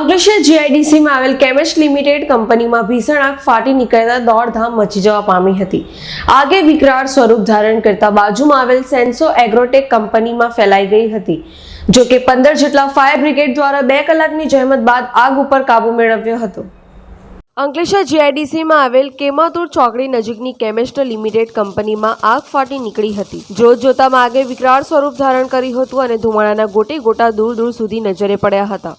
અંકલેશ્વર જીઆઈડીસીમાં આવેલ કેમેસ્ટ લિમિટેડ કંપનીમાં ભીષણ આગ ફાટી નીકળતા દોડધામ મચી જવા પામી હતી. આગે વિકરાળ સ્વરૂપ ધારણ કરતા બાજુમાં આવેલ સેન્સો એગ્રોટેક કંપનીમાં ફેલાઈ ગઈ હતી. જો કે પંદર જેટલા ફાયર બ્રિગેડ દ્વારા બે કલાકની જહેમત બાદ આગ ઉપર કાબુ મેળવ્યો હતો. અંકલેશ્વર જીઆઈડીસીમાં આવેલ કેમાતુર ચોકડી નજીકની કેમેસ્ટર લિમિટેડ કંપનીમાં આગ ફાટી નીકળી હતી. જોત જોતામાં આગે વિકરાળ સ્વરૂપ ધારણ કર્યું હતું અને ધુમાડાના ગોટે ગોટા દૂર દૂર સુધી નજરે પડ્યા હતા.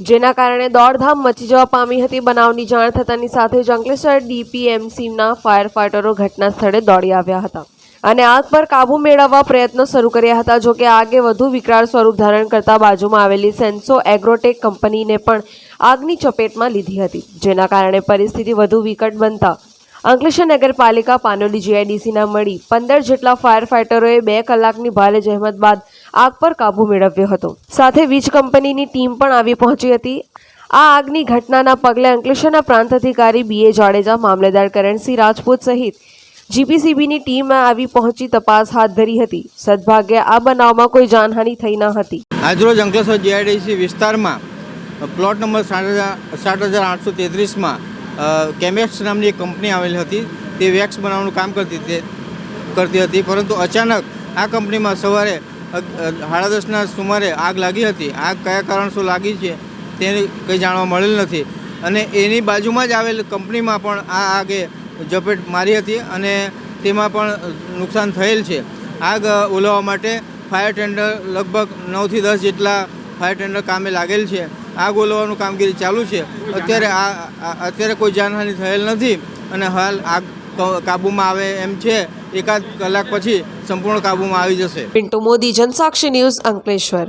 જેના કારણે દોડધામ મચી જવા પામી હતી. બનાવની જાણ થતાની સાથે જ અંકલેશ્વર ડીપીએમસીના ફાયર ફાઈટરો ઘટના સ્થળે દોડી આવ્યા હતા અને આગ પર કાબુ મેળવવા પ્રયત્નો શરૂ કર્યા હતા. જોકે આગે વધુ વિકરાળ સ્વરૂપ ધારણ કરતા બાજુમાં આવેલી સેન્સો એગ્રોટેક કંપનીને પણ આગની ચપેટમાં લીધી હતી, જેના કારણે પરિસ્થિતિ વધુ વિકટ બનતા અંકલેશ્વર નગરપાલિકા પાનોલી જીઆઈડીસીના મળી. પંદર જેટલા ફાયર ફાઇટરોએ બે કલાકની ભારે જહેમત બાદ આગ પર કાબુ મેળવ્યો હતો. સાથે વીજ કંપનીની ટીમ પણ આવી પહોંચી હતી. આ આગની ઘટનાના પગલે અંકલેશ્વરના પ્રાંત અધિકારી બી. એ. જાડેજા, મામલેદાર કરણસિંહ રાજપૂત સહિત જીપીસીબીની ટીમ આવી પહોંચી તપાસ હાથ ધરી હતી. સદભાગ્યે આ બનાવમાં કોઈ જાનહાનિ થઈ ન હતી. આજરોજ અંકલેશ્વર જીઆઈડીસી વિસ્તારમાં પ્લોટ નંબર સાત હજાર સાત હજાર આઠસો તેત્રીસમાં કેમેક્સ નામની એક કંપની આવેલી હતી. તે વેક્સ બનાવવાનું કામ કરતી તે, કરતી હતી. પરંતુ અચાનક આ કંપનીમાં સવારે સાડા દસના સુમારે આગ લાગી હતી. આગ કયા કારણસર લાગી છે તે કંઈ જાણવા મળેલ નથી. અને એની બાજુમાં જ આવેલ કંપનીમાં પણ આ આગે ઝપેટ મારી હતી અને તેમાં પણ નુકસાન થયેલ છે. આગ ઓલવવા માટે ફાયર ટેન્ડર લગભગ નવથી દસ જેટલા ફાયર ટેન્ડર કામે લાગેલ છે. આગ ઓલવવાનું કામગીરી ચાલુ છે. અત્યારે આ અત્યારે કોઈ જાનહાનિ થયેલ નથી અને હાલ આગ કાબૂમાં આવે એમ છે એકાદ કલાક પછી સંપૂર્ણ કાબૂમાં આવી જશે. પિન્ટુ મોદી જનસાક્ષી ન્યૂઝ અંકલેશ્વર.